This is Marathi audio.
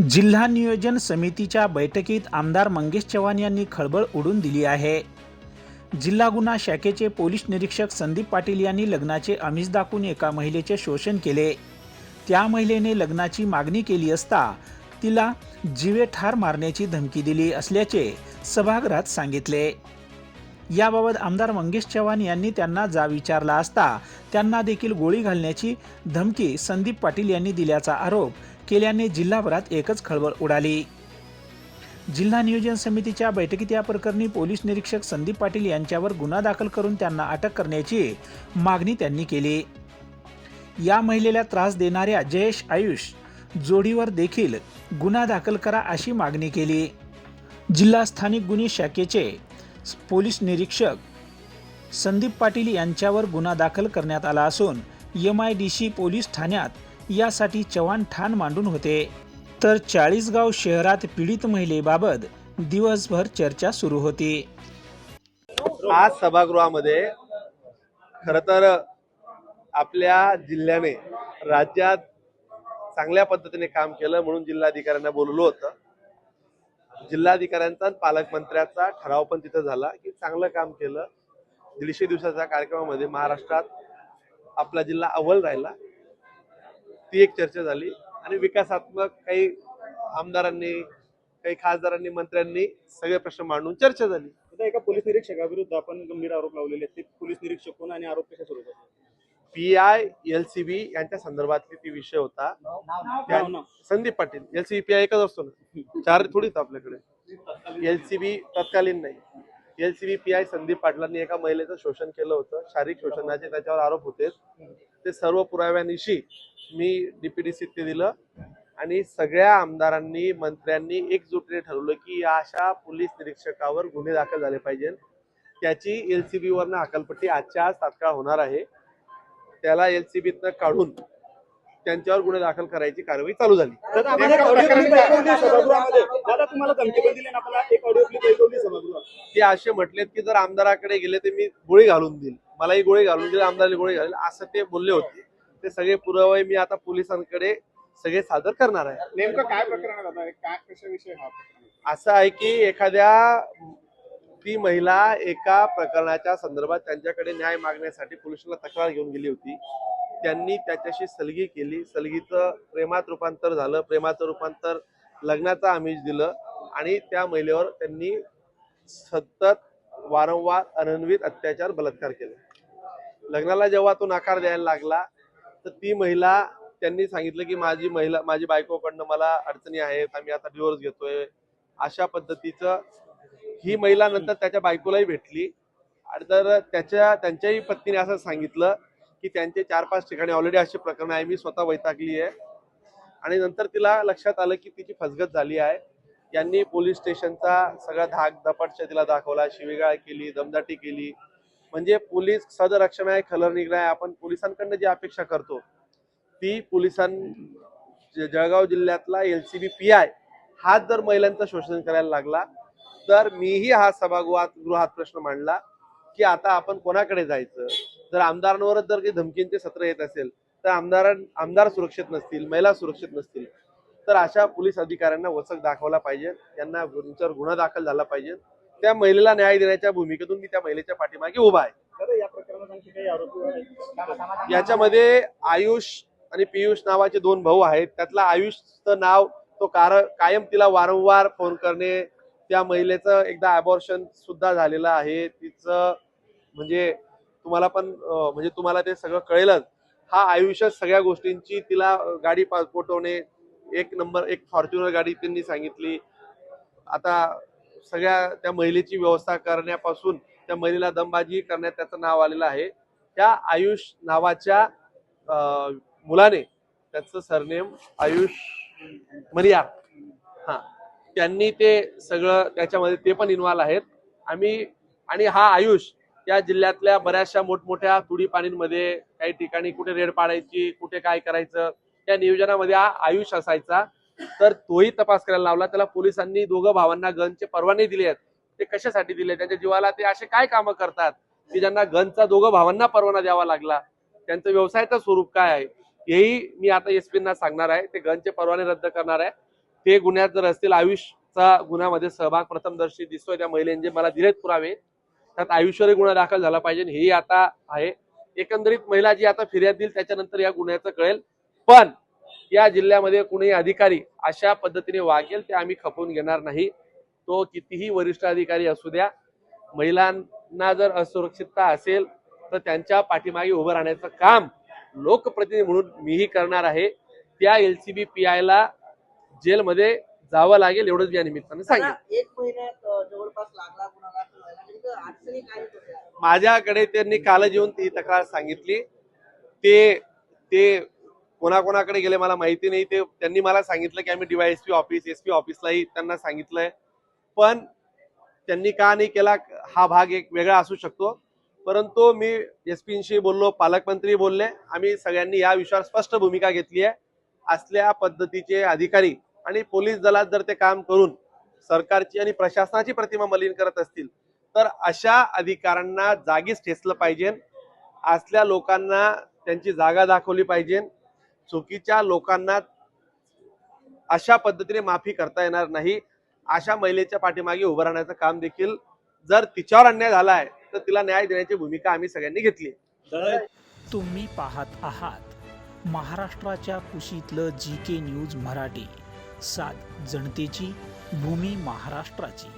जिल्हा नियोजन समितीच्या बैठकीत आमदार मंगेश चव्हाण यांनी खळबळ उडून दिली आहे. जिल्हा गुन्हा शाखेचे पोलीस निरीक्षक संदीप पाटील यांनी लग्नाचे आमिष दाखवून एका महिलेचे शोषण केले. त्या महिलेने लग्नाची मागणी केली असता तिला जीवे ठार मारण्याची धमकी दिली असल्याचे सभागृहात सांगितले. याबाबत आमदार मंगेश चव्हाण यांनी त्यांना जा विचारला असता त्यांना देखील गोळी घालण्याची धमकी संदीप पाटील यांनी दिल्याचा आरोप केल्याने जिल्हाभरात एकच खळबळ उडाली. जिल्हा नियोजन समितीच्या बैठकीत या प्रकरणी पोलीस निरीक्षक संदीप पाटील यांच्यावर गुन्हा दाखल करून त्यांना अटक करण्याची मागणी त्यांनी केली. या महिलेला त्रास देणाऱ्या जयेश आयुष जोडीवर देखील गुन्हा दाखल करा अशी मागणी केली. जिल्हा स्थानिक गुन्हे शाखेचे पोलीस निरीक्षक संदीप पाटील यांच्यावर गुन्हा दाखल करण्यात आला असून M I D C police ठाण्यात यासाठी चव्हाण ठाण मांडून होते. तर चाळीसगाव शहरात पीडित महिलेबाबत दिवसभर चर्चा सुरू होती. आज सभागृहामध्ये खर तर आपल्या जिल्ह्याने राज्यात चांगल्या पद्धतीने काम केलं म्हणून जिल्हाधिकाऱ्यांना बोलवलं होतं. जिल्हाधिकाऱ्यांचा पालकमंत्र्याचा ठराव पण तिथं झाला की चांगलं काम केलं. दीडशे दिवसाच्या कार्यक्रमामध्ये महाराष्ट्रात आपला जिल्हा अव्वल राहिला. ती एक चर्चा झाली आणि विकासात्मक काही आमदारांनी काही खासदारांनी मंत्र्यांनी सगळे प्रश्न मांडून चर्चा झाली. आता एका पोलीस निरीक्षकाविरुद्ध आपण गंभीर आरोप लावलेले आहेत. ते पोलीस निरीक्षक कोण आणि आरोप कशा स्वरूपात P I L C B यांच्या संदर्भातली ती विषय होता. त्या-. Sandeep Patil. L C B P I एकच असतो ना. चार थोडीच आपल्याकडे. एल सी बी तत्कालीन नाही. L C B P I Sandeep पाटलांनी एका महिलेचं शोषण केलं होतं. शारीरिक शोषणाचे त्याच्यावर आरोप होते. ते सर्व पुराव्यानिशी मी डीपीडीसी ते दिलं. आणि सगळ्या आमदारांनी मंत्र्यांनी एकजुटीने ठरवलं की अशा पोलीस निरीक्षकावर गुन्हे दाखल झाले पाहिजे. त्याची एल सी बी वरनं आजच्या आज तात्काळ होणार आहे. त्याला एलसीबीतनं काढून त्यांच्यावर गुन्हे दाखल करायची कारवाई चालू झाली. दिली ते असे म्हटलेत की जर आमदाराकडे गेले तर मी गोळी घालून देईल. मलाही गोळी घालून देईल आमदाराला गोळी घालेल असं ते बोलले होते. ते सगळे पुरावे मी आता पोलिसांकडे सगळे सादर करणार आहे. नेमकं काय प्रकरण असं आहे की एखाद्या ती महिला एका प्रकरणाच्या संदर्भात त्यांच्याकडे न्याय मागण्यासाठी पोलिसांना तक्रार घेऊन गेली होती. त्यांनी त्याच्याशी सलगी केली. सलगीचं प्रेमात रूपांतर झालं. प्रेमाचं रूपांतर लग्नाचं आमिष दिलं आणि त्या महिलेवर त्यांनी सतत वारंवार अनन्वित अत्याचार बलात्कार केले. लग्नाला जेव्हा तो नकार द्यायला लागला तर ती महिला त्यांनी सांगितलं की माझी महिला माझी बायकोकडनं मला अडचणी आहेत आम्ही आता डिवोर्स घेतोय. अशा पद्धतीचं ही महिला नंतर त्याच्या बायकोलाही भेटली. आणि तर त्याच्या त्यांच्याही पत्नीने असं सांगितलं की त्यांचे चार पाच ठिकाणी ऑलरेडी अशी प्रकरणं आहे. मी स्वतः वैतागली आहे. आणि नंतर तिला लक्षात आलं की तिची फसगत झाली आहे. यांनी पोलीस स्टेशनचा सगळा धाक दपटशा तिला दाखवला. शिवीगाळ केली दमदाटी केली. म्हणजे पोलीस सदरक्षण आहे खलरनिग्रह आहे. आपण पोलिसांकडनं जी अपेक्षा करतो ती पोलिसां जळगाव जिल्ह्यातला L C B P I हाच जर महिलांचं शोषण करायला लागला तर मीही हा सभागृहात गृहात प्रश्न मांडला की आता आपण कोणाकडे जायचं? जर आमदारांवरच जर काही धमकींचे सत्र येत असेल तर आमदार आमदार सुरक्षित नसतील महिला सुरक्षित नसतील. तर अशा पोलीस अधिकाऱ्यांना वचक दाखवला पाहिजे. त्यांना त्यांच्यावर गुन्हा दाखल झाला पाहिजे. त्या महिलेला न्याय देण्याच्या भूमिकेतून मी त्या महिलेच्या पाठीमागे उभा आहे. याच्यामध्ये आयुष आणि पियुष नावाचे दोन भाऊ आहेत. त्यातला आयुषचं नाव तो कार कायम तिला वारंवार फोन करणे त्या महिलेचं एकदा अबॉर्शन सुद्धा झालेलं आहे. तिचं म्हणजे तुम्हाला पण म्हणजे तुम्हाला ते सगळं कळेलच. हा आयुष्यात सगळ्या गोष्टींची तिला गाडी पोटवणे एक नंबर एक फॉर्च्युनर गाडी त्यांनी सांगितली. आता सगळ्या त्या महिलेची व्यवस्था करण्यापासून त्या महिलेला दमबाजी करण्यात त्याचं नाव आलेलं आहे. त्या आयुष नावाच्या मुलाने त्याचं सरनेम आयुष मरिया. हा. त्यांनी ते सगळं त्याच्यामध्ये ते पण इन्व्हॉल्व आहेत. आम्ही आणि हा आयुष या जिल्ह्यातल्या बऱ्याचशा मोठमोठ्या तुडी पाणींमध्ये काही ठिकाणी कुठे रेड पाडायची कुठे काय करायचं त्या नियोजनामध्ये हा आयुष असायचा. तर तोही तपास करायला लावला. त्याला पोलिसांनी दोघं भावांना गनचे परवाने दिले आहेत. ते कशासाठी दिले? त्यांच्या जीवाला ते असे काय कामं करतात? की ज्यांना गनचा दोघं भावांना परवाना द्यावा लागला. त्यांचं व्यवसायाचं स्वरूप काय आहे? हेही मी आता एस सांगणार आहे. ते गनचे परवाने रद्द करणार आहे. ते गुन्ह्यात जर असतील आयुषचा गुन्ह्यामध्ये सहभाग प्रथमदर्शी दिसतोय त्या महिलेने मला दिलेत पुरावे त्यात आयुष्यही गुन्हा दाखल झाला पाहिजे हेही आता आहे. एकंदरीत महिला जी आता फिर्याद देईल त्याच्यानंतर या गुन्ह्याचं कळेल. पण या जिल्ह्यामध्ये कुणीही अधिकारी अशा पद्धतीने वागेल ते आम्ही खपवून घेणार नाही. तो कितीही वरिष्ठ अधिकारी असू द्या महिलांना जर असुरक्षितता असेल तर त्यांच्या पाठीमागे उभं राहण्याचं काम लोकप्रतिनिधी म्हणून मीही करणार आहे. त्या एलसीबी पी ला जेलमध्ये जावं लागेल एवढंच या निमित्तानं आता एक महिन्यात जवळपास लागला माझ्याकडे त्यांनी कालच येऊन ती तक्रार सांगितली. ते ते कोणाकोणाकडे गेले मला माहिती नाही. ते त्यांनी मला सांगितलं की आम्ही डीवायएसपी ऑफिस एस पी ऑफिसलाही त्यांना सांगितलंय. पण त्यांनी का नाही केला हा भाग एक वेगळा असू शकतो. परंतु मी एसपींशी बोललो पालकमंत्री बोलले. आम्ही सगळ्यांनी या विषयावर स्पष्ट भूमिका घेतली आहे. असल्या पद्धतीचे अधिकारी आणि पोलीस दलात जर ते काम करून सरकारची आणि प्रशासनाची प्रतिमा मलिन करत असतील तर अशा अधिकाऱ्यांना जागीच ठेचलं पाहिजे. असल्या लोकांना त्यांची जागा दाखवली पाहिजे. चुकीच्या लोकांना अशा पद्धतीने माफी करता येणार नाही. अशा महिलेच्या पाठीमागे उभं राहण्याचं काम देखील जर तिच्यावर अन्याय झाला आहे तर तिला न्याय देण्याची भूमिका आम्ही सगळ्यांनी घेतली. तुम्ही पाहत आहात महाराष्ट्राच्या कुशीतलं जी के न्यूज मराठी. सात जनतेची भूमी महाराष्ट्राची.